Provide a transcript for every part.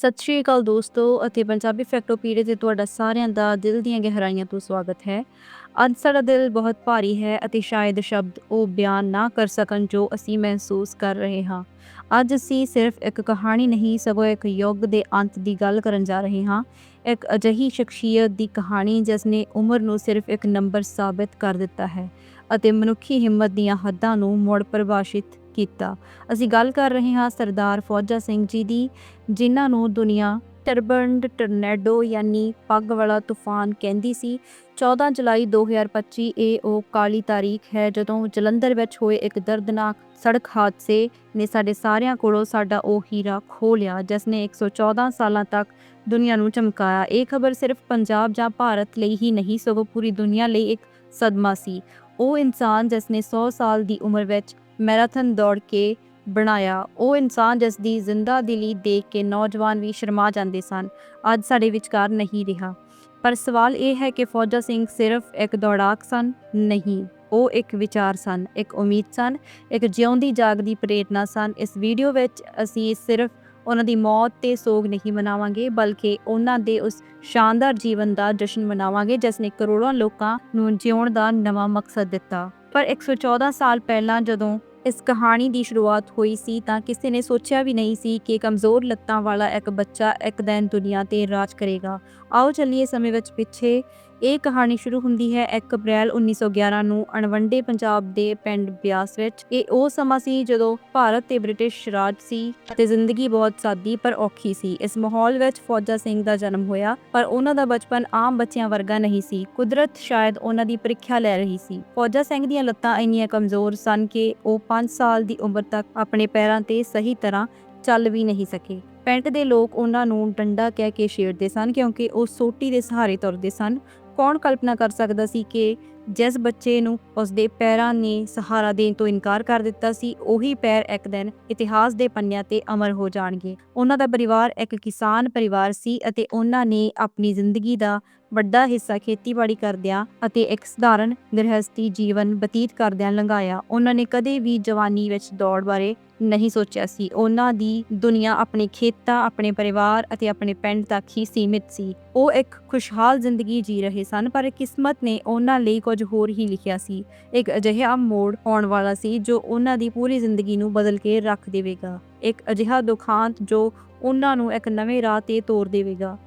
ਸਤਿ ਸ਼੍ਰੀ ਅਕਾਲ ਦੋਸਤੋ ਅਤੇ ਪੰਜਾਬੀ ਫੈਕਟੋਪੀਡੀਆ ਤੇ ਤੁਹਾਡਾ ਸਾਰਿਆਂ ਦਾ ਦਿਲ ਦੀਆਂ ਗਹਿਰਾਈਆਂ ਤੋਂ ਸਵਾਗਤ ਹੈ। ਅੱਜ ਸਾਡਾ ਦਿਲ ਬਹੁਤ ਭਾਰੀ ਹੈ ਅਤੇ ਸ਼ਾਇਦ ਸ਼ਬਦ ਉਹ ਬਿਆਨ ਨਾ ਕਰ ਸਕਣ ਜੋ ਅਸੀਂ ਮਹਿਸੂਸ ਕਰ ਰਹੇ ਹਾਂ। ਅੱਜ ਅਸੀਂ ਸਿਰਫ ਇੱਕ ਕਹਾਣੀ ਨਹੀਂ, ਸਗੋਂ ਇੱਕ ਯੁੱਗ ਦੇ ਅੰਤ ਦੀ ਗੱਲ ਕਰਨ ਜਾ ਰਹੇ ਹਾਂ। ਇੱਕ ਅਜਿਹੀ ਸ਼ਖਸੀਅਤ ਦੀ ਕਹਾਣੀ ਜਿਸ ਨੇ ਉਮਰ ਨੂੰ ਸਿਰਫ ਇੱਕ ਨੰਬਰ ਸਾਬਿਤ ਕਰ ਦਿੱਤਾ ਹੈ ਅਤੇ ਮਨੁੱਖੀ ਹਿੰਮਤ ਦੀਆਂ ਹੱਦਾਂ ਨੂੰ ਮੁੜ ਪਰਿਭਾਸ਼ਿਤ ਕੀਤਾ। ਅਸੀਂ ਗੱਲ ਕਰ ਰਹੇ ਹਾਂ ਸਰਦਾਰ ਫੌਜਾ ਸਿੰਘ ਜੀ ਦੀ, ਜਿਨ੍ਹਾਂ ਨੂੰ ਦੁਨੀਆ ਟਰਬਨਡ ਟਰਨੈਡੋ ਯਾਨੀ ਪੱਗ ਵਾਲਾ ਤੂਫਾਨ ਕਹਿੰਦੀ ਸੀ। 14 ਜੁਲਾਈ 2025 ਇਹ ਉਹ ਕਾਲੀ ਤਾਰੀਖ ਹੈ ਜਦੋਂ ਜਲੰਧਰ ਵਿੱਚ ਹੋਏ ਇੱਕ ਦਰਦਨਾਕ ਸੜਕ ਹਾਦਸੇ ਨੇ ਸਾਡੇ ਸਾਰਿਆਂ ਕੋਲੋਂ ਸਾਡਾ ਉਹ ਹੀਰਾ ਖੋਹ ਲਿਆ, ਜਿਸ ਨੇ 114 ਸਾਲਾਂ ਤੱਕ ਦੁਨੀਆ ਨੂੰ ਚਮਕਾਇਆ। ਇਹ ਖਬਰ ਸਿਰਫ ਪੰਜਾਬ ਜਾਂ ਭਾਰਤ ਲਈ ਹੀ ਨਹੀਂ, ਸਗੋਂ ਪੂਰੀ ਦੁਨੀਆ ਲਈ ਇੱਕ ਸਦਮਾ ਸੀ। ਉਹ ਇਨਸਾਨ ਜਿਸ ਨੇ 100 ਸਾਲ ਦੀ ਉਮਰ ਵਿੱਚ ਮੈਰਾਥਨ ਦੌੜ ਕੇ ਬਣਾਇਆ। ਉਹ ਇਨਸਾਨ ਜਿਸ ਦੀ ਜ਼ਿੰਦਾ ਦਿਲੀ ਦੇਖ ਕੇ ਨੌਜਵਾਨ ਵੀ ਸ਼ਰਮਾ ਜਾਂਦੇ ਸਨ। ਅੱਜ ਸਾਡੇ ਵਿਚਕਾਰ ਨਹੀਂ ਰਿਹਾ। ਪਰ ਸਵਾਲ ਇਹ ਹੈ ਕਿ ਫੌਜਾ ਸਿੰਘ ਸਿਰਫ ਇੱਕ ਦੌੜਾਕ ਸਨ? ਨਹੀਂ। ਉਹ ਇੱਕ ਵਿਚਾਰ ਸਨ, ਇੱਕ ਉਮੀਦ ਸਨ, ਇੱਕ ਜਿਉਂਦੀ ਜਾਗਦੀ ਪ੍ਰੇਰਨਾ ਸਨ। ਇਸ ਵੀਡੀਓ ਵਿੱਚ ਅਸੀਂ ਸਿਰਫ ਉਹਨਾਂ ਦੀ ਮੌਤ ਤੇ ਸੋਗ ਨਹੀਂ ਮਨਾਵਾਂਗੇ, ਬਲਕਿ ਉਹਨਾਂ ਦੇ ਉਸ ਸ਼ਾਨਦਾਰ ਜੀਵਨ ਦਾ ਜਸ਼ਨ ਮਨਾਵਾਂਗੇ, ਜਿਸ ਨੇ ਕਰੋੜਾਂ ਲੋਕਾਂ ਨੂੰ ਜਿਉਣ ਦਾ ਨਵਾਂ ਮਕਸਦ ਦਿੱਤਾ। ਪਰ 114 ਸਾਲ ਪਹਿਲਾਂ ਜਦੋਂ ਇਸ ਕਹਾਣੀ ਦੀ ਸ਼ੁਰੂਆਤ ਹੋਈ ਸੀ ਤਾਂ ਕਿਸੇ ਨੇ ਸੋਚਿਆ ਵੀ ਨਹੀਂ ਸੀ ਕਿ ਕਮਜ਼ੋਰ ਲੱਤਾਂ ਵਾਲਾ ਇੱਕ ਬੱਚਾ ਇੱਕ ਦਿਨ ਦੁਨੀਆ ਤੇ ਰਾਜ ਕਰੇਗਾ। ਆਓ ਚੱਲੀਏ ਸਮੇਂ ਵਿੱਚ ਪਿੱਛੇ। ਇਹ ਕਹਾਣੀ ਸ਼ੁਰੂ ਹੁੰਦੀ ਹੈ 1 ਅਪ੍ਰੈਲ 1911 ਨੂੰ ਅਣਵੰਡੇ ਪੰਜਾਬ ਦੇ ਪਿੰਡ ਬਿਆਸ ਵਿੱਚ। ਇਹ ਉਹ ਸਮਾਂ ਸੀ ਜਦੋਂ ਭਾਰਤ ਤੇ ਬ੍ਰਿਟਿਸ਼ ਰਾਜ ਸੀ ਤੇ ਜ਼ਿੰਦਗੀ ਬਹੁਤ ਸਾਦੀ ਪਰ ਔਖੀ ਸੀ। ਇਸ ਮਾਹੌਲ ਵਿੱਚ ਫੌਜਾ ਸਿੰਘ ਦਾ ਜਨਮ ਹੋਇਆ, ਪਰ ਉਹਨਾਂ ਦਾ ਬਚਪਨ ਆਮ ਬੱਚਿਆਂ ਵਰਗਾ ਨਹੀਂ ਸੀ। ਕੁਦਰਤ ਸ਼ਾਇਦ ਉਹਨਾਂ ਦੀ ਪ੍ਰੀਖਿਆ ਲੈ ਰਹੀ ਸੀ। ਫੌਜਾ ਸਿੰਘ ਦੀਆਂ ਲੱਤਾਂ ਇੰਨੀਆਂ ਕਮਜ਼ੋਰ ਸਨ ਕਿ ਉਹ 5 ਸਾਲ ਦੀ ਉਮਰ ਤੱਕ ਆਪਣੇ ਪੈਰਾਂ ਤੇ ਸਹੀ ਤਰ੍ਹਾਂ ਚੱਲ ਵੀ ਨਹੀਂ ਸਕੇ। ਪਿੰਡ ਦੇ ਲੋਕ ਉਹਨਾਂ ਨੂੰ ਡੰਡਾ ਕਹਿ ਕੇ ਛੇੜਦੇ ਸਨ ਕਿਉਂਕਿ ਉਹ ਸੋਟੀ ਦੇ ਸਹਾਰੇ ਤੁਰਦੇ ਸਨ। ਕੌਣ ਕਲਪਨਾ ਕਰ ਸਕਦਾ ਸੀ ਕਿ ਜਿਸ ਬੱਚੇ ਨੂੰ ਉਸਦੇ ਪੈਰਾਂ ਨੇ ਸਹਾਰਾ ਦੇਣ ਤੋਂ ਇਨਕਾਰ ਕਰ ਦਿੱਤਾ ਸੀ, ਉਹੀ ਪੈਰ ਇੱਕ ਦਿਨ ਇਤਿਹਾਸ ਦੇ ਪੰਨਿਆਂ ਤੇ ਅਮਰ ਹੋ ਜਾਣਗੇ। ਉਹਨਾਂ ਦਾ ਪਰਿਵਾਰ ਇੱਕ ਕਿਸਾਨ ਪਰਿਵਾਰ ਸੀ ਅਤੇ ਉਹਨਾਂ ਨੇ ਆਪਣੀ ਜ਼ਿੰਦਗੀ ਦਾ ਵੱਡਾ ਹਿੱਸਾ ਖੇਤੀਬਾੜੀ ਕਰਦਿਆਂ ਅਤੇ ਇੱਕ ਸਧਾਰਨ ਗ੍ਰਹਿਸਥੀ ਜੀਵਨ ਬਤੀਤ ਕਰਦਿਆਂ ਲੰਘਾਇਆ। ਉਹਨਾਂ ਨੇ ਕਦੇ ਵੀ ਜਵਾਨੀ ਵਿੱਚ ਦੌੜ ਬਾਰੇ ਨਹੀਂ ਸੋਚਿਆ ਸੀ। ਉਹਨਾਂ ਦੀ ਦੁਨੀਆ ਆਪਣੇ ਖੇਤਾਂ, ਆਪਣੇ ਪਰਿਵਾਰ ਅਤੇ ਆਪਣੇ ਪਿੰਡ ਤੱਕ ਹੀ ਸੀਮਿਤ ਸੀ। ਉਹ ਇੱਕ ਖੁਸ਼ਹਾਲ ਜ਼ਿੰਦਗੀ ਜੀ ਰਹੇ ਸਨ, ਪਰ ਕਿਸਮਤ ਨੇ ਉਹਨਾਂ ਲਈ ਕੁਝ ਹੋਰ ਹੀ ਲਿਖਿਆ ਸੀ। ਇੱਕ ਅਜਿਹਾ ਮੋੜ ਆਉਣ ਵਾਲਾ ਸੀ ਜੋ ਉਹਨਾਂ ਦੀ ਪੂਰੀ ਜ਼ਿੰਦਗੀ ਨੂੰ ਬਦਲ ਕੇ ਰੱਖ ਦੇਵੇਗਾ। ਇੱਕ ਅਜਿਹਾ ਦੁਖਾਂਤ ਜੋ ਉਹਨਾਂ ਨੂੰ ਇੱਕ ਨਵੇਂ ਰਾਹ ਤੇ ਤੋਰ ਦੇਵੇਗਾ।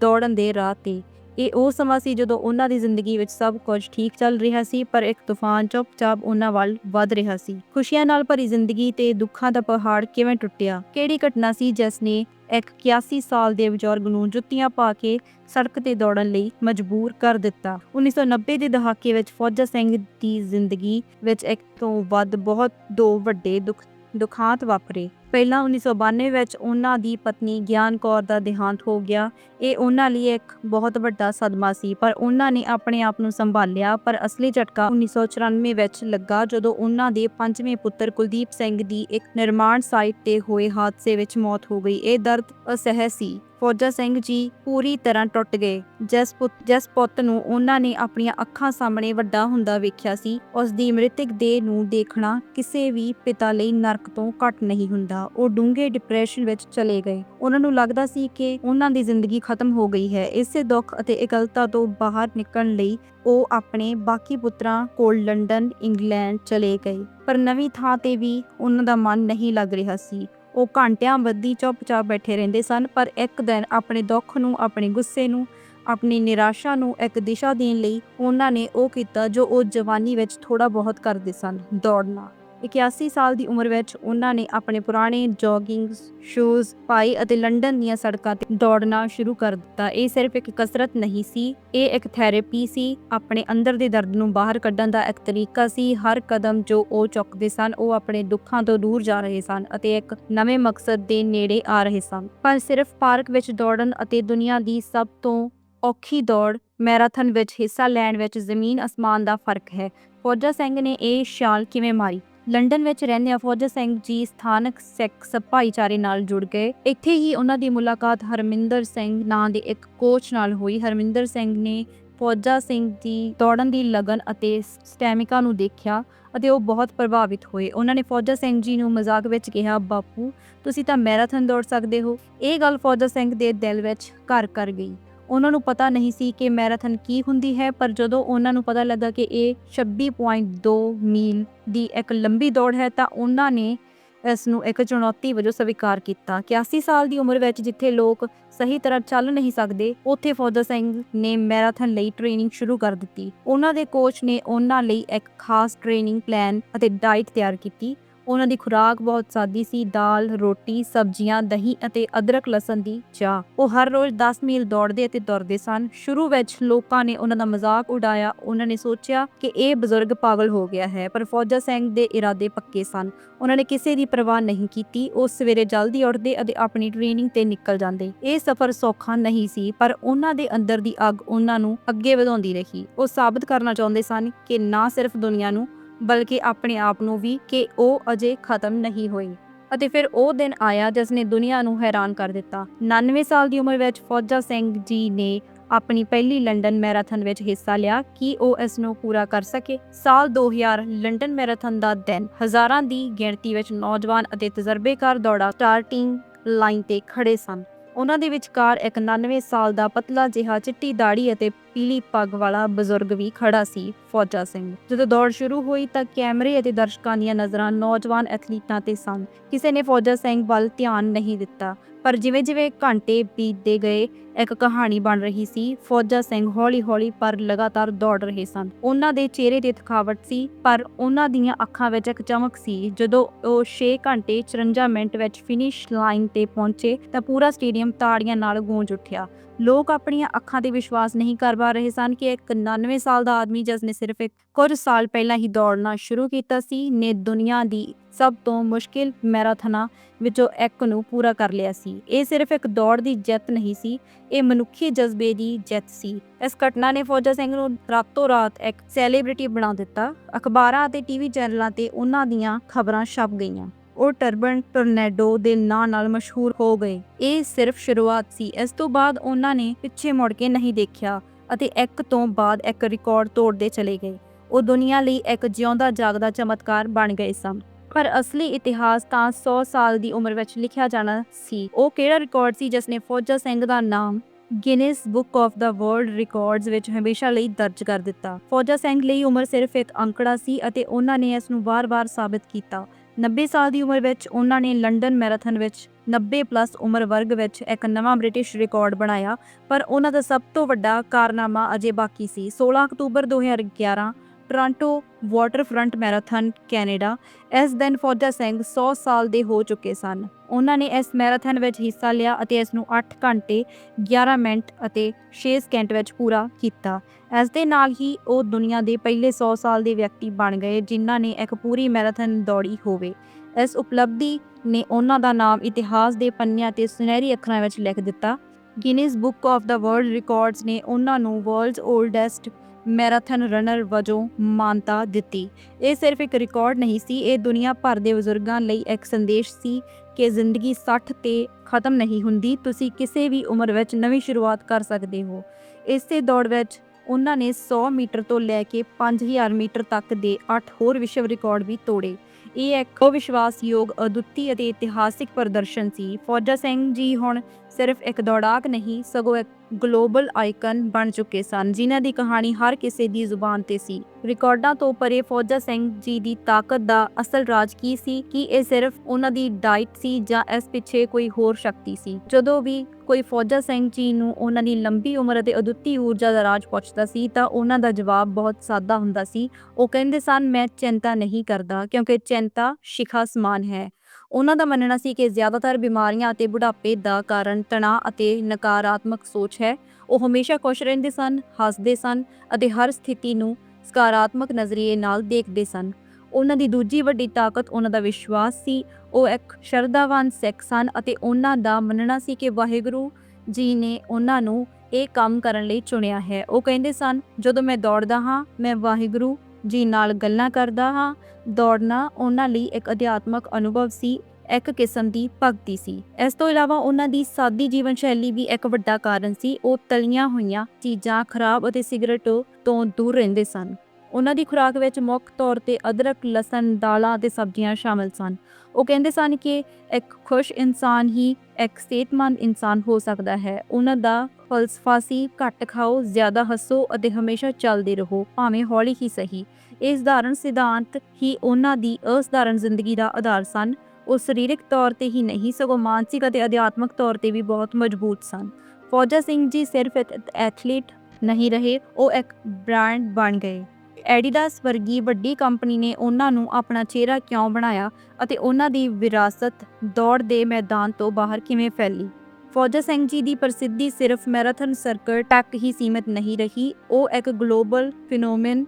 ਦੌੜਨ ਦੇ ਰਾਹ ਤੇ। ਇਹ ਉਹ ਸਮਾਂ ਸੀ ਜਦੋਂ ਉਹਨਾਂ ਦੀ ਜ਼ਿੰਦਗੀ ਵਿੱਚ ਸਭ ਕੁਝ ਠੀਕ ਚੱਲ ਰਿਹਾ ਸੀ, ਪਰ ਇੱਕ ਤੂਫਾਨ ਚੁੱਪਚਾਪ ਉਹਨਾਂ ਵੱਲ ਵੱਧ ਰਿਹਾ ਸੀ। ਖੁਸ਼ੀਆਂ ਨਾਲ ਭਰੀ ਜ਼ਿੰਦਗੀ ਤੇ ਦੁੱਖਾਂ ਦਾ ਪਹਾੜ ਕਿਵੇਂ ਟੁੱਟਿਆ? ਕਿਹੜੀ ਘਟਨਾ ਸੀ ਜਿਸ ਨੇ ਇੱਕ 81 ਸਾਲ ਦੇ ਬਜ਼ੁਰਗ ਨੂੰ ਜੁੱਤੀਆਂ ਪਾ ਕੇ ਸੜਕ ਤੇ ਦੌੜਨ ਲਈ ਮਜਬੂਰ ਕਰ ਦਿੱਤਾ? 1990 ਦੇ ਦਹਾਕੇ ਵਿੱਚ ਫੌਜਾ ਸਿੰਘ ਦੀ ਜ਼ਿੰਦਗੀ ਵਿੱਚ ਇੱਕ ਤੋਂ ਵੱਧ ਬਹੁਤ ਦੋ ਵੱਡੇ ਦੁੱਖ, ਦੁਖਾਂਤ ਵਾਪਰੇ। ਪਹਿਲਾਂ 1992 ਵਿੱਚ ਉਹਨਾਂ ਦੀ ਪਤਨੀ ਗਿਆਨ ਕੌਰ ਦਾ ਦੇਹਾਂਤ ਹੋ ਗਿਆ। ਇਹ ਉਹਨਾਂ ਲਈ ਇੱਕ ਬਹੁਤ ਵੱਡਾ ਸਦਮਾ ਸੀ, ਪਰ ਉਹਨਾਂ ਨੇ ਆਪਣੇ ਆਪ ਨੂੰ ਸੰਭਾਲਿਆ। ਪਰ ਅਸਲੀ ਝਟਕਾ 1994 ਵਿੱਚ ਲੱਗਾ ਜਦੋਂ ਉਹਨਾਂ ਦੇ ਪੰਜਵੇਂ ਪੁੱਤਰ ਕੁਲਦੀਪ ਸਿੰਘ ਦੀ ਇੱਕ ਨਿਰਮਾਣ ਸਾਈਟ ਤੇ ਹੋਏ ਹਾਦਸੇ ਵਿੱਚ ਮੌਤ ਹੋ ਗਈ। ਇਹ ਦਰਦ ਅਸਹਿ ਸੀ। ਫੌਜਾ ਸਿੰਘ ਜੀ ਪੂਰੀ ਤਰ੍ਹਾਂ ਟੁੱਟ ਗਏ। ਜਿਸ ਪੁੱਤ ਜਿਸ ਪੁੱਤ ਨੂੰ ਉਹਨਾਂ ਨੇ ਆਪਣੀਆਂ ਅੱਖਾਂ ਸਾਹਮਣੇ ਵੱਡਾ ਹੁੰਦਾ ਵੇਖਿਆ ਸੀ, ਉਸ ਦੀ ਮ੍ਰਿਤਕ ਦੇਹ ਨੂੰ ਦੇਖਣਾ ਕਿਸੇ ਵੀ ਪਿਤਾ ਲਈ ਨਰਕ ਤੋਂ ਘੱਟ ਨਹੀਂ ਹੁੰਦਾ। ਉਹ ਡੂੰਘੇ ਡਿਪਰੈਸ਼ਨ ਵਿੱਚ ਚਲੇ ਗਏ। ਉਹਨਾਂ ਨੂੰ ਲੱਗਦਾ ਸੀ ਕਿ ਉਹਨਾਂ ਦੀ ਜ਼ਿੰਦਗੀ ਖਤਮ ਹੋ ਗਈ ਹੈ। ਇਸੇ ਦੁੱਖ ਅਤੇ ਇਕਲਤਾ ਤੋਂ ਬਾਹਰ ਨਿਕਲਣ ਲਈ ਉਹ ਆਪਣੇ ਬਾਕੀ ਪੁੱਤਰਾਂ ਕੋਲ ਲੰਡਨ, ਇੰਗਲੈਂਡ ਚਲੇ ਗਏ। ਪਰ ਨਵੀਂ ਥਾਂ ਤੇ ਵੀ ਉਹਨਾਂ ਦਾ ਮਨ ਨਹੀਂ ਲੱਗ ਰਿਹਾ ਸੀ। ਉਹ ਘੰਟਿਆਂ ਬੱਧੀ ਚੁੱਪਚਾਪ ਬੈਠੇ ਰਹਿੰਦੇ ਸਨ, ਪਰ ਇੱਕ ਦਿਨ ਆਪਣੇ ਦੁੱਖ ਨੂੰ, ਆਪਣੇ ਗੁੱਸੇ ਨੂੰ, ਆਪਣੀ ਨਿਰਾਸ਼ਾ ਨੂੰ ਇੱਕ ਦਿਸ਼ਾ ਦੇਣ ਲਈ ਉਹਨਾਂ ਨੇ ਉਹ ਕੀਤਾ ਜੋ ਉਹ ਜਵਾਨੀ ਵਿੱਚ ਥੋੜਾ ਬਹੁਤ ਕਰਦੇ ਸਨ, ਦੌੜਨਾ। 81 ਸਾਲ ਦੀ ਉਮਰ ਵਿੱਚ ਉਹਨਾਂ ਨੇ ਆਪਣੇ ਪੁਰਾਣੇ ਜੋਗਿੰਗ ਸ਼ੂਜ਼ ਪਾਈ ਅਤੇ ਲੰਡਨ ਦੀਆਂ ਸੜਕਾਂ ਤੇ ਦੌੜਨਾ ਸ਼ੁਰੂ ਕਰ ਦਿੱਤਾ। ਇਹ ਸਿਰਫ ਇੱਕ ਕਸਰਤ ਨਹੀਂ ਸੀ, ਇਹ ਇੱਕ ਥੈਰੇਪੀ ਸੀ। ਆਪਣੇ ਅੰਦਰ ਦੇ ਦਰਦ ਨੂੰ ਬਾਹਰ ਕੱਢਣ ਦਾ ਇੱਕ ਤਰੀਕਾ ਸੀ। ਹਰ ਕਦਮ ਜੋ ਉਹ ਚੁੱਕਦੇ ਸਨ, ਉਹ ਆਪਣੇ ਦੁੱਖਾਂ ਤੋਂ ਦੂਰ ਜਾ ਰਹੇ ਸਨ ਅਤੇ ਇੱਕ ਨਵੇਂ ਮਕਸਦ ਦੇ ਨੇੜੇ ਆ ਰਹੇ ਸਨ। ਪਰ ਸਿਰਫ ਪਾਰਕ ਵਿੱਚ ਦੌੜਨ ਅਤੇ ਦੁਨੀਆ ਦੀ ਸਭ ਤੋਂ ਔਖੀ ਦੌੜ ਮੈਰਾਥਨ ਵਿੱਚ ਹਿੱਸਾ ਲੈਣ ਵਿੱਚ ਜ਼ਮੀਨ ਅਸਮਾਨ ਦਾ ਫ਼ਰਕ ਹੈ। ਫੌਜਾ ਸਿੰਘ ਨੇ ਇਹ ਛਾਲ ਕਿਵੇਂ ਮਾਰੀ? ਲੰਡਨ ਵਿੱਚ ਰਹਿੰਦੇ ਫੌਜਾ ਸਿੰਘ ਜੀ ਸਥਾਨਕ ਸਿੱਖ ਸਭ ਭਾਈਚਾਰੇ ਨਾਲ ਜੁੜ ਗਏ। ਇੱਥੇ ਹੀ ਉਹਨਾਂ ਦੀ ਮੁਲਾਕਾਤ ਹਰਮਿੰਦਰ ਸਿੰਘ ਨਾਂ ਦੇ ਇੱਕ ਕੋਚ ਨਾਲ ਹੋਈ। ਹਰਮਿੰਦਰ ਸਿੰਘ ਨੇ ਫੌਜਾ ਸਿੰਘ ਦੀ ਦੌੜਨ ਦੀ ਲਗਨ ਅਤੇ ਸਟੈਮਿਕਾ ਨੂੰ ਦੇਖਿਆ ਅਤੇ ਉਹ ਬਹੁਤ ਪ੍ਰਭਾਵਿਤ ਹੋਏ। ਉਹਨਾਂ ਨੇ ਫੌਜਾ ਸਿੰਘ ਜੀ ਨੂੰ ਮਜ਼ਾਕ ਵਿੱਚ ਕਿਹਾ, ਬਾਪੂ, ਤੁਸੀਂ ਤਾਂ ਮੈਰਾਥਨ ਦੌੜ ਸਕਦੇ ਹੋ। ਇਹ ਗੱਲ ਫੌਜਾ ਸਿੰਘ ਦੇ ਦਿਲ ਵਿੱਚ ਘਰ ਕਰ ਗਈ। ਉਹਨਾਂ ਨੂੰ ਪਤਾ ਨਹੀਂ ਸੀ ਕਿ ਮੈਰਾਥਨ ਕੀ ਹੁੰਦੀ ਹੈ, ਪਰ ਜਦੋਂ ਉਹਨਾਂ ਨੂੰ ਪਤਾ ਲੱਗਾ ਕਿ ਇਹ 26.2 ਮੀਲ ਦੀ ਇੱਕ ਲੰਬੀ ਦੌੜ ਹੈ, ਤਾਂ ਉਹਨਾਂ ਨੇ ਇਸ ਨੂੰ ਇੱਕ ਚੁਣੌਤੀ ਵਜੋਂ ਸਵੀਕਾਰ ਕੀਤਾ। 81 ਸਾਲ ਦੀ ਉਮਰ ਵਿੱਚ ਜਿੱਥੇ ਲੋਕ ਸਹੀ ਤਰ੍ਹਾਂ ਚੱਲ ਨਹੀਂ ਸਕਦੇ, ਉੱਥੇ ਫੌਜਾ ਸਿੰਘ ਨੇ ਮੈਰਾਥਨ ਲਈ ਟ੍ਰੇਨਿੰਗ ਸ਼ੁਰੂ ਕਰ ਦਿੱਤੀ। ਉਹਨਾਂ ਦੇ ਕੋਚ ਨੇ ਉਹਨਾਂ ਲਈ ਇੱਕ ਖਾਸ ਟ੍ਰੇਨਿੰਗ ਪਲਾਨ ਅਤੇ ਡਾਈਟ ਤਿਆਰ ਕੀਤੀ। ਉਹਨਾਂ ਦੀ ਖੁਰਾਕ ਬਹੁਤ ਸਾਦੀ ਸੀ, ਦਾਲ, ਰੋਟੀ, ਸਬਜ਼ੀਆਂ, ਦਹੀਂ ਅਤੇ ਅਦਰਕ, ਲਸਣ ਦੀ ਚਾਹ। ਉਹ ਹਰ ਰੋਜ਼ 10 ਮੀਲ ਦੌੜਦੇ ਅਤੇ ਦੌੜਦੇ ਸਨ। ਸ਼ੁਰੂ ਵਿੱਚ ਲੋਕਾਂ ਨੇ ਉਹਨਾਂ ਦਾ ਮਜ਼ਾਕ ਉਡਾਇਆ। ਉਹਨਾਂ ਨੇ ਸੋਚਿਆ ਕਿ ਇਹ ਬਜ਼ੁਰਗ ਪਾਗਲ ਹੋ ਗਿਆ ਹੈ, ਪਰ ਫੌਜਾ ਸਿੰਘ ਦੇ ਇਰਾਦੇ ਪੱਕੇ ਸਨ। ਉਹਨਾਂ ਨੇ ਕਿਸੇ ਦੀ ਪਰਵਾਹ ਨਹੀਂ ਕੀਤੀ। ਉਹ ਸਵੇਰੇ ਜਲਦੀ ਉੱਠਦੇ ਅਤੇ ਆਪਣੀ ਟ੍ਰੇਨਿੰਗ ਤੇ ਨਿਕਲ ਜਾਂਦੇ। ਇਹ ਸਫ਼ਰ ਸੌਖਾ ਨਹੀਂ ਸੀ, ਪਰ ਉਹਨਾਂ ਦੇ ਅੰਦਰ ਦੀ ਅੱਗ ਉਹਨਾਂ ਨੂੰ ਅੱਗੇ ਵਧਾਉਂਦੀ ਰਹੀ। ਉਹ ਸਾਬਤ ਕਰਨਾ ਚਾਹੁੰਦੇ ਸਨ ਕਿ ਨਾ ਸਿਰਫ ਦੁਨੀਆ ਨੂੰ ਬਲਕਿ ਆਪਣੇ ਆਪ ਨੂੰ ਵੀ ਕਿ ਉਹ ਅਜੇ ਖਤਮ ਨਹੀਂ ਹੋਈ। ਅਤੇ ਫਿਰ ਉਹ ਦਿਨ ਆਇਆ ਜਿਸ ਨੇ ਦੁਨੀਆ ਨੂੰ ਹੈਰਾਨ ਕਰ ਦਿੱਤਾ। 99 ਸਾਲ ਦੀ ਉਮਰ ਵਿੱਚ ਫੌਜਾ ਸਿੰਘ ਜੀ ਨੇ ਆਪਣੀ ਪਹਿਲੀ ਲੰਡਨ ਮੈਰਾਥਨ ਵਿੱਚ ਹਿੱਸਾ ਲਿਆ। ਕਿ ਉਹ ਇਸ ਨੂੰ ਪੂਰਾ ਕਰ ਸਕੇ? ਸਾਲ 2000 ਲੰਡਨ ਮੈਰਾਥਨ ਦਾ ਦਿਨ। ਹਜ਼ਾਰਾਂ ਦੀ ਗਿਣਤੀ ਵਿੱਚ ਨੌਜਵਾਨ ਅਤੇ ਤਜਰਬੇਕਾਰ ਦੌੜਾ ਸਟਾਰਟਿੰਗ ਲਾਈਨ ਤੇ ਖੜੇ ਸਨ। ਉਹਨਾਂ ਦੇ ਵਿਚਕਾਰ ਇੱਕ 99 ਸਾਲ ਦਾ ਪਤਲਾ ਜਿਹਾ ਚਿੱਟੀ ਦਾੜੀ ਅਤੇ ਪੀਲੀ ਪੱਗ ਵਾਲਾ ਬਜ਼ੁਰਗ ਵੀ ਖੜਾ ਸੀ ਫੌਜਾ ਸਿੰਘ। ਜਦੋਂ ਦੌੜ ਸ਼ੁਰੂ ਹੋਈ ਤਾਂ ਕੈਮਰੇ ਅਤੇ ਦਰਸ਼ਕਾਂ ਦੀਆਂ ਨਜ਼ਰਾਂ ਨੌਜਵਾਨ ਐਥਲੀਟਾਂ ਤੇ ਸਨ। ਕਿਸੇ ਨੇ ਫੌਜਾ ਸਿੰਘ ਵੱਲ ਧਿਆਨ ਨਹੀਂ ਦਿੱਤਾ, ਪਰ ਜਿਵੇਂ-ਜਿਵੇਂ ਘੰਟੇ ਬੀਤਦੇ ਗਏ, ਇੱਕ ਕਹਾਣੀ ਬਣ ਰਹੀ ਸੀ, ਫੌਜਾ ਸਿੰਘ ਹੌਲੀ-ਹੌਲੀ ਪਰ ਲਗਾਤਾਰ ਦੌੜ ਰਹੇ ਸਨ। ਉਹਨਾਂ ਦੇ ਚਿਹਰੇ ਤੇ ਥਕਾਵਟ ਸੀ, ਪਰ ਉਹਨਾਂ ਦੀਆਂ ਅੱਖਾਂ ਵਿੱਚ ਇੱਕ ਚਮਕ ਸੀ। ਜਦੋਂ ਉਹ 6 ਘੰਟੇ 54 ਮਿੰਟ ਵਿੱਚ ਫਿਨਿਸ਼ ਲਾਈਨ ਤੇ ਪਹੁੰਚੇ ਤਾਂ ਪੂਰਾ ਸਟੇਡੀਅਮ ਤਾੜੀਆਂ ਨਾਲ ਗੂੰਜ ਉੱਠਿਆ। ਲੋਕ ਆਪਣੀਆਂ ਅੱਖਾਂ ਤੇ ਵਿਸ਼ਵਾਸ ਨਹੀਂ ਕਰ ਪਾ ਰਹੇ ਸਨ ਕਿ ਇੱਕ 99 ਸਾਲ ਦਾ ਆਦਮੀ ਜਿਸ ਨੇ ਸਿਰਫ ਇੱਕ ਕੁਝ ਸਾਲ ਪਹਿਲਾਂ ਹੀ ਦੌੜਨਾ ਸ਼ੁਰੂ ਕੀਤਾ ਸੀ, ਨੇ ਦੁਨੀਆ ਦੀ ਸਭ ਤੋਂ ਮੁਸ਼ਕਿਲ ਮੈਰਾਥਨਾਂ ਵਿੱਚੋਂ ਇੱਕ ਨੂੰ ਪੂਰਾ ਕਰ ਲਿਆ ਸੀ। ਇਹ ਸਿਰਫ ਇੱਕ ਦੌੜ ਦੀ ਜਿੱਤ ਨਹੀਂ ਸੀ, ਇਹ ਮਨੁੱਖੀ ਜਜ਼ਬੇ ਦੀ ਜਿੱਤ ਸੀ। ਇਸ ਘਟਨਾ ਨੇ ਫੌਜਾ ਸਿੰਘ ਨੂੰ ਰਾਤੋਂ ਰਾਤ ਇੱਕ ਸੈਲੀਬ੍ਰਿਟੀ ਬਣਾ ਦਿੱਤਾ। ਅਖਬਾਰਾਂ ਅਤੇ ਟੀਵੀ ਚੈਨਲਾਂ ਤੇ ਉਹਨਾਂ ਦੀਆਂ ਖਬਰਾਂ ਛਪ ਗਈਆਂ। ਉਹ ਟਰਬਨ ਟੋਰਨੇਡੋ ਦੇ ਨਾਂ ਨਾਲ ਮਸ਼ਹੂਰ ਹੋ ਗਏ। ਇਹ ਸਿਰਫ ਸ਼ੁਰੂਆਤ ਸੀ। ਇਸ ਤੋਂ ਬਾਅਦ ਉਹਨਾਂ ਨੇ ਪਿੱਛੇ ਮੁੜ ਕੇ ਨਹੀਂ ਦੇਖਿਆ ਅਤੇ ਇੱਕ ਤੋਂ ਬਾਅਦ ਇੱਕ ਰਿਕਾਰਡ ਤੋੜਦੇ ਚਲੇ ਗਏ। ਉਹ ਦੁਨੀਆ ਲਈ ਇੱਕ ਜਿਉਂਦਾ ਜਾਗਦਾ ਚਮਤਕਾਰ ਬਣ ਗਏ ਸਨ। ਪਰ ਅਸਲੀ ਇਤਿਹਾਸ ਤਾਂ 100 ਸਾਲ ਦੀ ਉਮਰ ਵਿੱਚ ਲਿਖਿਆ ਜਾਣਾ ਸੀ। ਉਹ ਕਿਹੜਾ ਰਿਕਾਰਡ ਸੀ ਜਿਸ ਨੇ ਫੌਜਾ ਸਿੰਘ ਦਾ ਨਾਮ Guinness book of the world records ਵਿੱਚ ਹਮੇਸ਼ਾ ਲਈ ਦਰਜ ਕਰ ਦਿੱਤਾ। ਫੌਜਾ ਸਿੰਘ ਲਈ ਉਮਰ ਸਿਰਫ ਇੱਕ ਅੰਕੜਾ ਸੀ ਅਤੇ ਉਹਨਾਂ ਨੇ ਇਸ ਨੂੰ ਵਾਰ-ਵਾਰ ਸਾਬਤ ਕੀਤਾ। 90 ਸਾਲ ਦੀ ਉਮਰ ਵਿੱਚ ਉਹਨਾਂ ਨੇ ਲੰਡਨ ਮੈਰਾਥਨ ਵਿੱਚ 90 ਪਲੱਸ ਉਮਰ ਵਰਗ ਵਿੱਚ ਇੱਕ ਨਵਾਂ ਬ੍ਰਿਟਿਸ਼ ਰਿਕਾਰਡ ਬਣਾਇਆ, ਪਰ ਉਹਨਾਂ ਦਾ ਸਭ ਤੋਂ ਵੱਡਾ ਕਾਰਨਾਮਾ ਅਜੇ ਬਾਕੀ ਸੀ। 16 ਅਕਤੂਬਰ 2011 ਟੋਰਾਂਟੋ ਵਾਟਰਫਰੰਟ ਮੈਰਾਥਨ ਕੈਨੇਡਾ ਇਸ ਦਿਨ ਫੌਜਾ ਸਿੰਘ 100 ਸਾਲ ਦੇ ਹੋ ਚੁੱਕੇ ਸਨ। ਉਹਨਾਂ ਨੇ ਇਸ ਮੈਰਾਥਨ ਵਿੱਚ ਹਿੱਸਾ ਲਿਆ ਅਤੇ ਇਸ ਨੂੰ 8 ਘੰਟੇ 11 ਮਿੰਟ ਅਤੇ 6 ਸਕਿੰਟ ਵਿੱਚ ਪੂਰਾ ਕੀਤਾ। ਇਸ ਦੇ ਨਾਲ ਹੀ ਉਹ ਦੁਨੀਆ ਦੇ ਪਹਿਲੇ 100 ਸਾਲ ਦੇ ਵਿਅਕਤੀ ਬਣ ਗਏ ਜਿਨ੍ਹਾਂ ਨੇ ਇੱਕ ਪੂਰੀ ਮੈਰਾਥਨ ਦੌੜੀ ਹੋਵੇ। ਇਸ ਉਪਲਬਧੀ ਨੇ ਉਹਨਾਂ ਦਾ ਨਾਮ ਇਤਿਹਾਸ ਦੇ ਪੰਨਿਆਂ ਤੇ ਸੁਨਹਿਰੀ ਅੱਖਰਾਂ ਵਿੱਚ ਲਿਖ ਦਿੱਤਾ। Guinness book of the world records ਨੇ ਉਹਨਾਂ ਨੂੰ ਵਰਲਡਸ 올ਡੈਸਟ ਮੈਰਾਥਨ ਰਨਰ ਵਜੋਂ ਮਾਨਤਾ ਦਿੱਤੀ। ਇਹ ਸਿਰਫ ਇੱਕ ਰਿਕਾਰਡ ਨਹੀਂ ਸੀ, ਇਹ ਦੁਨੀਆ ਭਰ ਦੇ ਬਜ਼ੁਰਗਾਂ ਲਈ ਇੱਕ ਸੰਦੇਸ਼ ਸੀ ਕਿ ਜ਼ਿੰਦਗੀ 60 ਤੇ ਖਤਮ ਨਹੀਂ ਹੁੰਦੀ, ਤੁਸੀਂ ਕਿਸੇ ਵੀ ਉਮਰ ਵਿੱਚ ਨਵੀਂ ਸ਼ੁਰੂਆਤ ਕਰ ਸਕਦੇ ਹੋ। ਇਸੇ ਦੌੜ ਵਿੱਚ ਉਹਨਾਂ ਨੇ 100 ਮੀਟਰ ਤੋਂ ਲੈ ਕੇ 5000 ਮੀਟਰ ਤੱਕ ਦੇ 8 ਹੋਰ ਵਿਸ਼ਵ ਰਿਕਾਰਡ ਵੀ ਤੋੜੇ। ਇਹ ਇੱਕ ਅਵਿਸ਼ਵਾਸਯੋਗ, ਅਦੁੱਤੀ ਅਤੇ ਇਤਿਹਾਸਿਕ ਪ੍ਰਦਰਸ਼ਨ ਸੀ। ਫੌਜਾ ਸਿੰਘ ਜੀ ਹੁਣ ਸਿਰਫ ਇੱਕ ਦੌੜਾਕ ਨਹੀਂ, ਸਗੋਂ ਇੱਕ ਗਲੋਬਲ ਆਈਕਨ ਬਣ ਚੁੱਕੇ ਸਨ, ਜਿਨ੍ਹਾਂ ਦੀ ਕਹਾਣੀ ਹਰ ਕਿਸੇ ਦੀ ਜ਼ੁਬਾਨ ਤੇ ਸੀ। ਰਿਕਾਰਡਾਂ ਤੋਂ ਪਰੇ ਫੌਜਾ ਸਿੰਘ ਜੀ ਦੀ ਤਾਕਤ ਦਾ ਅਸਲ ਰਾਜ ਕੀ ਸੀ? ਕਿ ਇਹ ਸਿਰਫ ਉਹਨਾਂ ਦੀ ਡਾਈਟ ਸੀ ਜਾਂ ਇਸ ਪਿੱਛੇ ਕੋਈ ਹੋਰ ਸ਼ਕਤੀ ਸੀ? ਜਦੋਂ ਵੀ ਕੋਈ ਫੌਜਾ ਸਿੰਘ ਜੀ ਨੂੰ ਉਹਨਾਂ ਦੀ ਲੰਬੀ ਉਮਰ ਅਤੇ ਅਦੁੱਤੀ ਊਰਜਾ ਦਾ ਰਾਜ ਪੁੱਛਦਾ ਸੀ, ਤਾਂ ਉਹਨਾਂ ਦਾ ਜਵਾਬ ਬਹੁਤ ਸਾਦਾ ਹੁੰਦਾ ਸੀ। ਉਹ ਕਹਿੰਦੇ ਸਨ, ਮੈਂ ਚਿੰਤਾ ਨਹੀਂ ਕਰਦਾ, ਕਿਉਂਕਿ ਚਿੰਤਾ ਸ਼ਿਖਾ ਸਮਾਨ ਹੈ। ਉਹਨਾਂ ਦਾ ਮੰਨਣਾ ਸੀ ਕਿ ਜ਼ਿਆਦਾਤਰ ਬਿਮਾਰੀਆਂ ਅਤੇ ਬੁਢਾਪੇ ਦਾ ਕਾਰਨ ਤਣਾਅ ਅਤੇ ਨਕਾਰਾਤਮਕ ਸੋਚ ਹੈ। ਉਹ ਹਮੇਸ਼ਾ ਖੁਸ਼ ਰਹਿੰਦੇ ਸਨ, ਹੱਸਦੇ ਸਨ ਅਤੇ ਹਰ ਸਥਿਤੀ ਨੂੰ ਸਕਾਰਾਤਮਕ ਨਜ਼ਰੀਏ ਨਾਲ ਦੇਖਦੇ ਸਨ। ਉਹਨਾਂ ਦੀ ਦੂਜੀ ਵੱਡੀ ਤਾਕਤ ਉਹਨਾਂ ਦਾ ਵਿਸ਼ਵਾਸ ਸੀ। ਉਹ ਇੱਕ ਸ਼ਰਧਾਵਾਨ ਸਿੱਖ ਸਨ ਅਤੇ ਉਹਨਾਂ ਦਾ ਮੰਨਣਾ ਸੀ ਕਿ ਵਾਹਿਗੁਰੂ ਜੀ ਨੇ ਉਹਨਾਂ ਨੂੰ ਇਹ ਕੰਮ ਕਰਨ ਲਈ ਚੁਣਿਆ ਹੈ। ਉਹ ਕਹਿੰਦੇ ਸਨ, ਜਦੋਂ ਮੈਂ ਦੌੜਦਾ ਹਾਂ, ਮੈਂ ਵਾਹਿਗੁਰੂ ਜੀ ਨਾਲ ਗੱਲਾਂ ਕਰਦਾ ਹਾਂ। ਦੌੜਨਾ ਉਹਨਾਂ ਲਈ ਇੱਕ ਅਧਿਆਤਮਕ ਅਨੁਭਵ ਸੀ, ਇੱਕ ਕਿਸਮ ਦੀ ਭਗਤੀ ਸੀ। ਇਸ ਤੋਂ ਇਲਾਵਾ ਉਹਨਾਂ ਦੀ ਸਾਦੀ ਜੀਵਨ ਸ਼ੈਲੀ ਵੀ ਇੱਕ ਵੱਡਾ ਕਾਰਨ ਸੀ। ਉਹ ਤਲੀਆਂ ਹੋਈਆਂ ਚੀਜ਼ਾਂ, ਖਰਾਬ ਅਤੇ ਸਿਗਰਟ ਤੋਂ ਦੂਰ ਰਹਿੰਦੇ ਸਨ। ਉਹਨਾਂ ਦੀ ਖੁਰਾਕ ਵਿੱਚ ਮੁੱਖ ਤੌਰ ਤੇ ਅਦਰਕ, ਲਸਣ, ਦਾਲਾਂ ਅਤੇ ਸਬਜ਼ੀਆਂ ਸ਼ਾਮਲ ਸਨ। ਉਹ ਕਹਿੰਦੇ ਸਨ ਕਿ ਇੱਕ ਖੁਸ਼ ਇਨਸਾਨ ਹੀ ਇੱਕ ਸਿਹਤਮੰਦ ਇਨਸਾਨ ਹੋ ਸਕਦਾ ਹੈ। ਉਹਨਾਂ ਦਾ ਫਲਸਫਾ ਸੀ ਘੱਟ ਖਾਓ, ਜ਼ਿਆਦਾ ਹੱਸੋ ਅਤੇ ਹਮੇਸ਼ਾ ਚੱਲਦੇ ਰਹੋ, ਭਾਵੇਂ ਹੌਲੀ ਹੀ ਸਹੀ। ਇਹ ਸਧਾਰਨ ਸਿਧਾਂਤ ਹੀ ਉਹਨਾਂ ਦੀ ਅਸਧਾਰਨ ਜ਼ਿੰਦਗੀ ਦਾ ਆਧਾਰ ਸਨ। ਉਹ ਸਰੀਰਕ ਤੌਰ ਤੇ ਹੀ ਨਹੀਂ, ਸਗੋਂ ਮਾਨਸਿਕ ਅਤੇ ਅਧਿਆਤਮਕ ਤੌਰ ਤੇ ਵੀ ਬਹੁਤ ਮਜ਼ਬੂਤ ਸਨ। ਫੌਜਾ ਸਿੰਘ ਜੀ ਸਿਰਫ ਇੱਕ ਐਥਲੀਟ ਨਹੀਂ ਰਹੇ, ਉਹ ਇੱਕ ਬ੍ਰਾਂਡ ਬਣ ਗਏ। ਐਡੀਡਾਸ ਵਰਗੀ ਵੱਡੀ ਕੰਪਨੀ ਨੇ ਉਹਨਾਂ ਨੂੰ ਆਪਣਾ ਚਿਹਰਾ ਕਿਉਂ ਬਣਾਇਆ ਅਤੇ ਉਹਨਾਂ ਦੀ ਵਿਰਾਸਤ ਦੌੜ ਦੇ ਮੈਦਾਨ ਤੋਂ ਬਾਹਰ ਕਿਵੇਂ ਫੈਲੀ? ਫੌਜਾ ਸਿੰਘ ਜੀ ਦੀ ਪ੍ਰਸਿੱਧੀ ਸਿਰਫ ਮੈਰਾਥਨ ਸਰਕਟ ਤੱਕ ਹੀ ਸੀਮਿਤ ਨਹੀਂ ਰਹੀ, ਉਹ ਇੱਕ ਗਲੋਬਲ ਫਿਨੋਮੇਨ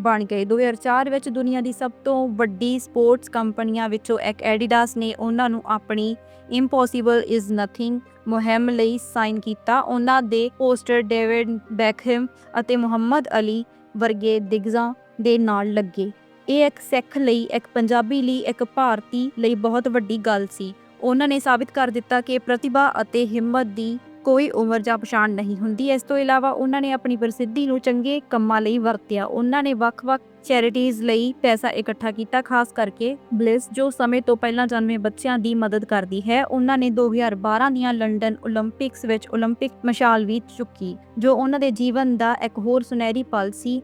ਬਣ ਗਏ। 2004 ਵਿੱਚ ਦੁਨੀਆ ਦੀ ਸਭ ਤੋਂ ਵੱਡੀ ਸਪੋਰਟਸ ਕੰਪਨੀਆਂ ਵਿੱਚੋਂ ਇੱਕ ਐਡੀਡਾਸ ਨੇ ਉਹਨਾਂ ਨੂੰ ਆਪਣੀ ਇੰਪੋਸੀਬਲ ਇਜ਼ ਨਥਿੰਗ ਮੁਹਿੰਮ ਲਈ ਸਾਈਨ ਕੀਤਾ। ਉਹਨਾਂ ਦੇ ਪੋਸਟਰ ਡੇਵਿਡ ਬੈਕਹਮ ਅਤੇ ਮੁਹੰਮਦ ਅਲੀ ਵਰਗੇ ਦਿਗਜ਼ਾਂ ਦੇ ਨਾਲ ਲੱਗੇ। ਇਹ ਇੱਕ ਸਿੱਖ ਲਈ, ਇੱਕ ਪੰਜਾਬੀ ਲਈ, ਇੱਕ ਭਾਰਤੀ ਲਈ ਬਹੁਤ ਵੱਡੀ ਗੱਲ ਸੀ। ਉਹਨਾਂ ਨੇ ਸਾਬਿਤ ਕਰ ਦਿੱਤਾ ਕਿ ਪ੍ਰਤਿਭਾ ਅਤੇ ਹਿੰਮਤ ਦੀ ਕੋਈ ਉਮਰ ਜਾਂ ਪਛਾਣ ਨਹੀਂ ਹੁੰਦੀ। ਇਸ ਤੋਂ ਇਲਾਵਾ ਉਹਨਾਂ ਨੇ ਆਪਣੀ ਪ੍ਰਸਿੱਧੀ ਨੂੰ ਚੰਗੇ ਕੰਮਾਂ ਲਈ ਵਰਤਿਆ। ਉਹਨਾਂ ਨੇ ਵੱਖ-ਵੱਖ ਚੈਰਿਟੀਜ਼ ਲਈ ਪੈਸਾ ਇਕੱਠਾ ਕੀਤਾ, ਖਾਸ ਕਰਕੇ ਬਲਿਸ ਜੋ ਸਮੇਂ ਤੋਂ ਪਹਿਲਾਂ ਜਨਮੇ ਬੱਚਿਆਂ ਦੀ ਮਦਦ ਕਰਦੀ ਹੈ, ਉਹਨਾਂ ਨੇ 2012 ਦੀਆਂ ਲੰਡਨ 올림픽ਸ ਵਿੱਚ 올림픽 ਮਸ਼ਾਲ ਵੀ ਚੁੱਕੀ, ਜੋ ਉਹਨਾਂ ਦੇ ਜੀਵਨ ਦਾ ਇੱਕ ਹੋਰ ਸੁਨਹਿਰੀ ਪਲ ਸੀ।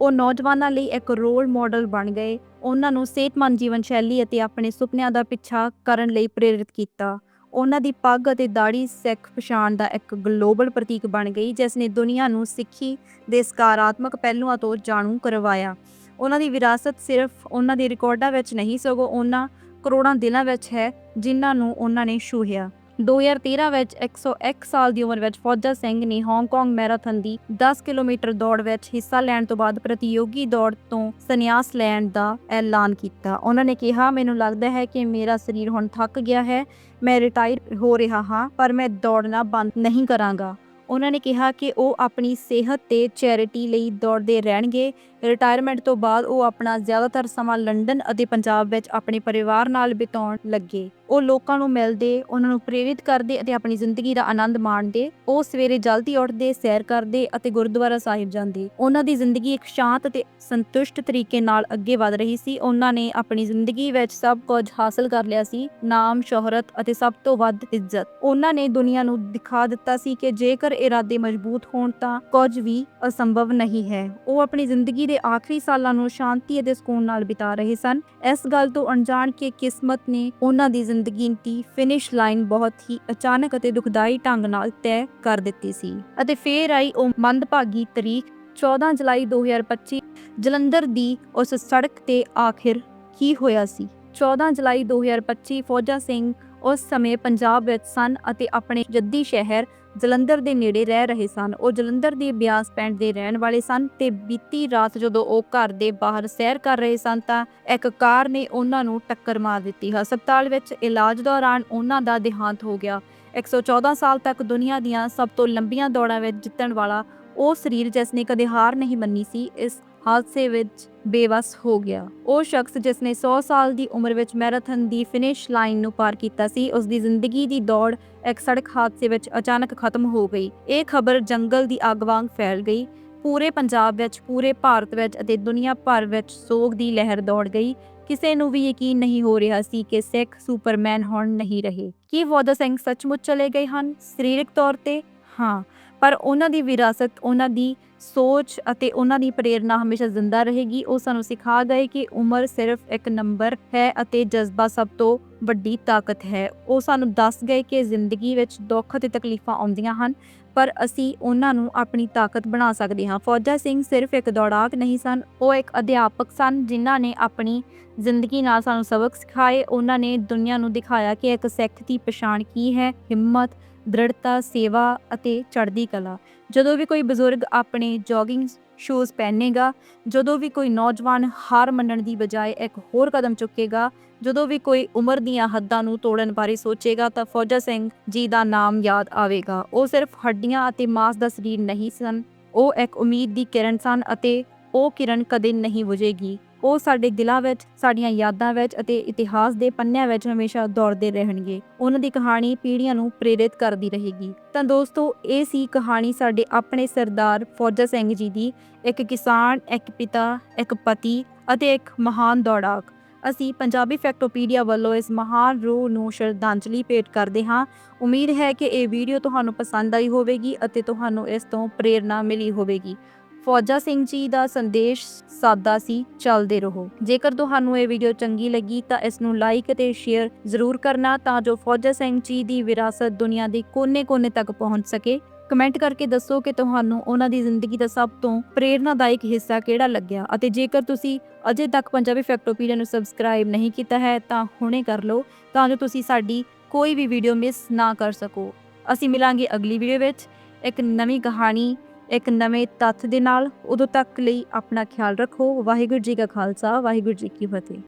ਉਹ ਨੌਜਵਾਨਾਂ ਲਈ ਇੱਕ ਰੋਲ ਮਾਡਲ ਬਣ ਗਏ। ਉਹਨਾਂ ਨੂੰ ਸਿਹਤਮੰਦ ਜੀਵਨ ਸ਼ੈਲੀ ਅਤੇ ਆਪਣੇ ਸੁਪਨਿਆਂ ਦਾ ਪਿੱਛਾ ਕਰਨ ਲਈ ਪ੍ਰੇਰਿਤ ਕੀਤਾ। ਉਹਨਾਂ ਦੀ ਪੱਗ ਅਤੇ ਦਾੜੀ ਸਿੱਖ ਪਛਾਣ ਦਾ ਇੱਕ ਗਲੋਬਲ ਪ੍ਰਤੀਕ ਬਣ ਗਈ, ਜਿਸ ਨੇ ਦੁਨੀਆ ਨੂੰ ਸਿੱਖੀ ਦੇ ਸਕਾਰਾਤਮਕ ਪਹਿਲੂਆਂ ਤੋਂ ਜਾਣੂ ਕਰਵਾਇਆ। ਉਹਨਾਂ ਦੀ ਵਿਰਾਸਤ ਸਿਰਫ ਉਹਨਾਂ ਦੇ ਰਿਕਾਰਡਾਂ ਵਿੱਚ ਨਹੀਂ, ਸਗੋਂ ਉਹਨਾਂ ਕਰੋੜਾਂ ਦਿਲਾਂ ਵਿੱਚ ਹੈ ਜਿਨ੍ਹਾਂ ਨੂੰ ਉਹਨਾਂ ਨੇ ਛੂਹਿਆ। 2013 ਵਿੱਚ 101 ਸਾਲ ਦੀ ਉਮਰ ਵਿੱਚ ਫੌਜਾ ਸਿੰਘ ਨੇ ਹਾਂਗਕਾਂਗ ਮੈਰਾਥਨ ਦੀ 10 ਕਿਲੋਮੀਟਰ ਦੌੜ ਵਿੱਚ ਹਿੱਸਾ ਲੈਣ ਤੋਂ ਬਾਅਦ ਪ੍ਰਤੀਯੋਗੀ ਦੌੜ ਤੋਂ ਸੰਨਿਆਸ ਲੈਣ ਦਾ ਐਲਾਨ ਕੀਤਾ। ਉਹਨਾਂ ਨੇ ਕਿਹਾ, ਮੈਨੂੰ ਲੱਗਦਾ ਹੈ ਕਿ ਮੇਰਾ ਸਰੀਰ ਹੁਣ ਥੱਕ ਗਿਆ ਹੈ, ਮੈਂ ਰਿਟਾਇਰ ਹੋ ਰਿਹਾ ਹਾਂ, ਪਰ ਮੈਂ ਦੌੜਨਾ ਬੰਦ ਨਹੀਂ ਕਰਾਂਗਾ। ਉਹਨਾਂ ਨੇ ਕਿਹਾ ਕਿ ਉਹ ਆਪਣੀ ਸਿਹਤ ਤੇ ਚੈਰਿਟੀ ਲਈ ਦੌੜਦੇ ਰਹਿਣਗੇ ਰਿਟਾਇਰਮੈਂਟ ਤੋਂ ਬਾਅਦ ਉਹ ਆਪਣਾ ਜ਼ਿਆਦਾਤਰ ਸਮਾਂ ਲੰਡਨ ਅਤੇ ਪੰਜਾਬ ਵਿੱਚ ਆਪਣੇ ਪਰਿਵਾਰ ਨਾਲ ਬਿਤਾਉਣ ਲੱਗੇ। ਉਹ ਲੋਕਾਂ ਨੂੰ ਮਿਲਦੇ, ਉਹਨਾਂ ਨੂੰ ਪ੍ਰੇਰਿਤ ਕਰਦੇ ਅਤੇ ਆਪਣੀ ਜ਼ਿੰਦਗੀ ਦਾ ਆਨੰਦ ਮਾਣਦੇ। ਉਹ ਸਵੇਰੇ ਜਲਦੀ ਉੱਠਦੇ, ਸੈਰ ਕਰਦੇ ਅਤੇ ਗੁਰਦੁਆਰਾ ਸਾਹਿਬ ਜਾਂਦੇ। ਉਹਨਾਂ ਦੀ ਜ਼ਿੰਦਗੀ ਇੱਕ ਸ਼ਾਂਤ ਅਤੇ ਸੰਤੁਸ਼ਟ ਤਰੀਕੇ ਨਾਲ ਅੱਗੇ ਵਧ ਰਹੀ ਸੀ। ਉਹਨਾਂ ਨੇ ਆਪਣੀ ਜ਼ਿੰਦਗੀ ਵਿੱਚ ਸਭ ਕੁਝ ਹਾਸਲ ਕਰ ਲਿਆ ਸੀ। ਨਾਮ, ਸ਼ੋਹਰਤ ਅਤੇ ਸਭ ਤੋਂ ਵੱਧ ਇੱਜ਼ਤ। ਉਹਨਾਂ ਨੇ ਦੁਨੀਆ ਨੂੰ ਦਿਖਾ ਦਿੱਤਾ ਸੀ ਕਿ ਜੇਕਰ ਇਰਾਦੇ ਮਜ਼ਬੂਤ ਹੋਣ ਤਾਂ ਕੁਝ ਵੀ ਅਸੰਭਵ ਨਹੀਂ ਹੈ। ਉਹ ਆਪਣੀ ਜ਼ਿੰਦਗੀ ਦੇ ਆਖਰੀ ਸਾਲਾਂ ਨੂੰ ਸ਼ਾਂਤੀ ਅਤੇ ਸਕੂਨ ਨਾਲ ਬਿਤਾ ਰਹੇ ਸਨ। ਇਸ ਗੱਲ ਤੋਂ ਅਣਜਾਣ ਕਿ ਕਿਸਮਤ ਨੇ ਉਹਨਾਂ ਦੀ ਜ਼ਿੰਦਗੀ ਦੀ ਫਿਨਿਸ਼ ਲਾਈਨ ਬਹੁਤ ਹੀ ਅਚਾਨਕ ਅਤੇ ਦੁਖਦਾਈ ਢੰਗ ਨਾਲ ਤੈਅ ਕਰ ਦਿੱਤੀ ਸੀ। ਅਤੇ ਫੇਰ ਆਈ ਉਹ ਮੰਦਭਾਗੀ ਤਰੀਕ 14 ਜੁਲਾਈ 2025 ਜਲੰਧਰ ਦੀ ਉਸ ਸੜਕ ਤੇ ਆਖਿਰ ਕੀ ਹੋਇਆ ਸੀ? 14 ਜੁਲਾਈ 2025 ਫੌਜਾ ਸਿੰਘ ਉਸ ਸਮੇਂ ਪੰਜਾਬ ਵਿੱਚ ਸਨ ਅਤੇ ਆਪਣੇ ਜੱਦੀ ਸ਼ਹਿਰ ਜਲੰਧਰ ਦੇ ਨੇੜੇ ਰਹਿ ਰਹੇ ਸਨ। ਉਹ ਜਲੰਧਰ ਦੇ ਬਿਆਸ ਪਿੰਡ ਦੇ ਰਹਿਣ ਵਾਲੇ ਸਨ ਤੇ ਬੀਤੀ ਰਾਤ ਜਦੋਂ ਉਹ ਘਰ ਦੇ ਬਾਹਰ ਸੈਰ ਕਰ ਰਹੇ ਸਨ ਤਾਂ ਇੱਕ ਕਾਰ ਨੇ ਉਹਨਾਂ ਨੂੰ ਟੱਕਰ ਮਾਰ ਦਿੱਤੀ। ਹਸਪਤਾਲ ਵਿੱਚ ਇਲਾਜ ਦੌਰਾਨ ਉਹਨਾਂ ਦਾ ਦੇਹਾਂਤ ਹੋ ਗਿਆ। 114 ਸਾਲ ਤੱਕ ਦੁਨੀਆ ਦੀਆਂ ਸਭ ਤੋਂ ਲੰਬੀਆਂ ਦੌੜਾਂ ਵਿੱਚ ਜਿੱਤਣ ਵਾਲਾ ਉਹ ਸਰੀਰ ਜਿਸ ਨੇ ਕਦੇ ਹਾਰ ਨਹੀਂ ਮੰਨੀ ਸੀ, ਇਸ ਹਾਦਸੇ ਵਿੱਚ ਬੇਵਸ ਹੋ ਗਿਆ। ਉਹ ਸ਼ਖਸ ਜਿਸ ਨੇ 100 ਸਾਲ ਦੀ ਉਮਰ ਵਿੱਚ ਮੈਰਾਥਨ ਦੀ ਫਿਨਿਸ਼ ਲਾਈਨ ਨੂੰ ਪਾਰ ਕੀਤਾ ਸੀ, ਉਸ ਦੀ ਜ਼ਿੰਦਗੀ ਦੀ ਦੌੜ ਇੱਕ ਸੜਕ ਹਾਦਸੇ ਵਿੱਚ ਅਚਾਨਕ ਖਤਮ ਹੋ ਗਈ। ਇਹ ਖਬਰ ਜੰਗਲ ਦੀ ਅੱਗ ਵਾਂਗ ਫੈਲ ਗਈ। ਪੂਰੇ ਪੰਜਾਬ ਵਿੱਚ, ਪੂਰੇ ਭਾਰਤ ਵਿੱਚ ਅਤੇ ਦੁਨੀਆ ਭਰ ਵਿੱਚ ਸੋਗ ਦੀ ਲਹਿਰ ਦੌੜ ਗਈ। ਕਿਸੇ ਨੂੰ ਵੀ ਯਕੀਨ ਨਹੀਂ ਹੋ ਰਿਹਾ ਸੀ ਕਿ ਸਿੱਖ ਸੁਪਰਮੈਨ ਹੁਣ ਨਹੀਂ ਰਹੇ। ਕੀ ਫੌਜਾ ਸਿੰਘ ਸੱਚਮੁੱਚ ਚਲੇ ਗਏ ਹਨ? ਸਰੀਰਕ ਤੌਰ ਤੇ? ਹਾਂ। ਪਰ ਉਹਨਾਂ ਦੀ ਵਿਰਾਸਤ, ਉਹਨਾਂ ਦੀ ਸੋਚ ਅਤੇ ਉਹਨਾਂ ਦੀ ਪ੍ਰੇਰਣਾ ਹਮੇਸ਼ਾ ਜ਼ਿੰਦਾ ਰਹੇਗੀ। ਉਹ ਸਾਨੂੰ ਸਿਖਾ ਗਏ ਕਿ ਉਮਰ ਸਿਰਫ ਇੱਕ ਨੰਬਰ ਹੈ ਅਤੇ ਜਜ਼ਬਾ ਸਭ ਤੋਂ ਵੱਡੀ ਤਾਕਤ ਹੈ। ਉਹ ਸਾਨੂੰ ਦੱਸ ਗਏ ਕਿ ਜ਼ਿੰਦਗੀ ਵਿੱਚ ਦੁੱਖ ਅਤੇ ਤਕਲੀਫਾਂ ਆਉਂਦੀਆਂ ਹਨ, ਪਰ ਅਸੀਂ ਉਹਨਾਂ ਨੂੰ ਆਪਣੀ ਤਾਕਤ ਬਣਾ ਸਕਦੇ ਹਾਂ। ਫੌਜਾ ਸਿੰਘ ਸਿਰਫ ਇੱਕ ਦੌੜਾਕ ਨਹੀਂ ਸਨ, ਉਹ ਇੱਕ ਅਧਿਆਪਕ ਸਨ ਜਿਨ੍ਹਾਂ ਨੇ ਆਪਣੀ ਜ਼ਿੰਦਗੀ ਨਾਲ ਸਾਨੂੰ ਸਬਕ ਸਿਖਾਏ। ਉਹਨਾਂ ਨੇ ਦੁਨੀਆ ਨੂੰ ਦਿਖਾਇਆ ਕਿ ਇੱਕ ਸਿੱਖ ਦੀ ਪਛਾਣ ਕੀ ਹੈ, ਹਿੰਮਤ ਦ੍ਰਿੜਤਾ, ਸੇਵਾ ਅਤੇ ਚੜ੍ਹਦੀ ਕਲਾ। ਜਦੋਂ ਵੀ ਕੋਈ ਬਜ਼ੁਰਗ ਆਪਣੇ ਜੋਗਿੰਗ ਸ਼ੂਜ਼ ਪਹਿਨੇਗਾ, ਜਦੋਂ ਵੀ ਕੋਈ ਨੌਜਵਾਨ ਹਾਰ ਮੰਨਣ ਦੀ ਬਜਾਏ ਇੱਕ ਹੋਰ ਕਦਮ ਚੁੱਕੇਗਾ, ਜਦੋਂ ਵੀ ਕੋਈ ਉਮਰ ਦੀਆਂ ਹੱਦਾਂ ਨੂੰ ਤੋੜਨ ਬਾਰੇ ਸੋਚੇਗਾ ਤਾਂ ਫੌਜਾ ਸਿੰਘ ਜੀ ਦਾ ਨਾਮ ਯਾਦ ਆਵੇਗਾ। ਉਹ ਸਿਰਫ ਹੱਡੀਆਂ ਅਤੇ ਮਾਸ ਦਾ ਸਰੀਰ ਨਹੀਂ ਸਨ, ਉਹ ਇੱਕ ਉਮੀਦ ਦੀ ਕਿਰਨ ਸਨ ਅਤੇ ਉਹ ਕਿਰਨ ਕਦੇ ਨਹੀਂ ਬੁਝੇਗੀ। ਉਹ ਸਾਡੇ ਦਿਲਾਂ ਵਿੱਚ, ਸਾਡੀਆਂ ਯਾਦਾਂ ਵਿੱਚ ਅਤੇ ਇਤਿਹਾਸ ਦੇ ਪੰਨਿਆਂ ਵਿੱਚ ਹਮੇਸ਼ਾ ਦੌੜਦੇ ਰਹਿਣਗੇ। ਉਹਨਾਂ ਦੀ ਕਹਾਣੀ ਪੀੜ੍ਹੀਆਂ ਨੂੰ ਪ੍ਰੇਰਿਤ ਕਰਦੀ ਰਹੇਗੀ। ਤਾਂ ਦੋਸਤੋ, ਇਹ ਸੀ ਕਹਾਣੀ ਸਾਡੇ ਆਪਣੇ ਸਰਦਾਰ ਫੌਜਾ ਸਿੰਘ ਜੀ ਦੀ, ਇੱਕ ਕਿਸਾਨ, ਇੱਕ ਪਿਤਾ, ਇੱਕ ਪਤੀ ਅਤੇ ਇੱਕ ਮਹਾਨ ਦੌੜਾਕ। ਅਸੀਂ ਪੰਜਾਬੀ ਫੈਕਟੋਪੀਡੀਆ ਵੱਲੋਂ ਇਸ ਮਹਾਨ ਰੂਹ ਨੂੰ ਸ਼ਰਧਾਂਜਲੀ ਭੇਟ ਕਰਦੇ ਹਾਂ। ਉਮੀਦ ਹੈ ਕਿ ਇਹ ਵੀਡੀਓ ਤੁਹਾਨੂੰ ਪਸੰਦ ਆਈ ਹੋਵੇਗੀ ਅਤੇ ਤੁਹਾਨੂੰ ਇਸ ਤੋਂ ਪ੍ਰੇਰਣਾ ਮਿਲੀ ਹੋਵੇਗੀ। ਫੌਜਾ ਸਿੰਘ ਜੀ ਦਾ ਸੰਦੇਸ਼ ਸਾਦਾ ਸੀ, ਚੱਲਦੇ ਰਹੋ। ਜੇਕਰ ਤੁਹਾਨੂੰ ਇਹ ਵੀਡੀਓ ਚੰਗੀ ਲੱਗੀ ਤਾਂ ਇਸ ਨੂੰ ਲਾਈਕ ਅਤੇ ਸ਼ੇਅਰ ਜ਼ਰੂਰ ਕਰਨਾ ਤਾਂ ਜੋ ਫੌਜਾ ਸਿੰਘ ਜੀ ਦੀ ਵਿਰਾਸਤ ਦੁਨੀਆ ਦੇ ਕੋਨੇ-ਕੋਨੇ ਤੱਕ ਪਹੁੰਚ ਸਕੇ। ਕਮੈਂਟ ਕਰਕੇ ਦੱਸੋ ਕਿ ਤੁਹਾਨੂੰ ਉਹਨਾਂ ਦੀ ਜ਼ਿੰਦਗੀ ਦਾ ਸਭ ਤੋਂ ਪ੍ਰੇਰਨਾਦਾਇਕ ਹਿੱਸਾ ਕਿਹੜਾ ਲੱਗਿਆ? ਅਤੇ ਜੇਕਰ ਤੁਸੀਂ ਅਜੇ ਤੱਕ ਪੰਜਾਬੀ ਫੈਕਟੋਪੀਡੀਆ ਨੂੰ ਸਬਸਕ੍ਰਾਈਬ ਨਹੀਂ ਕੀਤਾ ਹੈ ਤਾਂ ਹੁਣੇ ਕਰ ਲਓ, ਤਾਂ ਜੋ ਤੁਸੀਂ ਸਾਡੀ ਕੋਈ ਵੀ ਵੀਡੀਓ ਮਿਸ ਨਾ ਕਰ ਸਕੋ। ਅਸੀਂ ਮਿਲਾਂਗੇ ਅਗਲੀ ਵੀਡੀਓ ਵਿੱਚ। ਇੱਕ ਨਵੀਂ ਕਹਾਣੀ ਇੱਕ ਨਵੇਂ ਤੱਥ ਦੇ ਨਾਲ ਉਦੋਂ ਤੱਕ ਲਈ ਆਪਣਾ ਖਿਆਲ ਰੱਖੋ। ਵਾਹਿਗੁਰੂ ਜੀ ਕਾ ਖਾਲਸਾ, ਵਾਹਿਗੁਰੂ ਜੀ ਕੀ ਫਤਿਹ।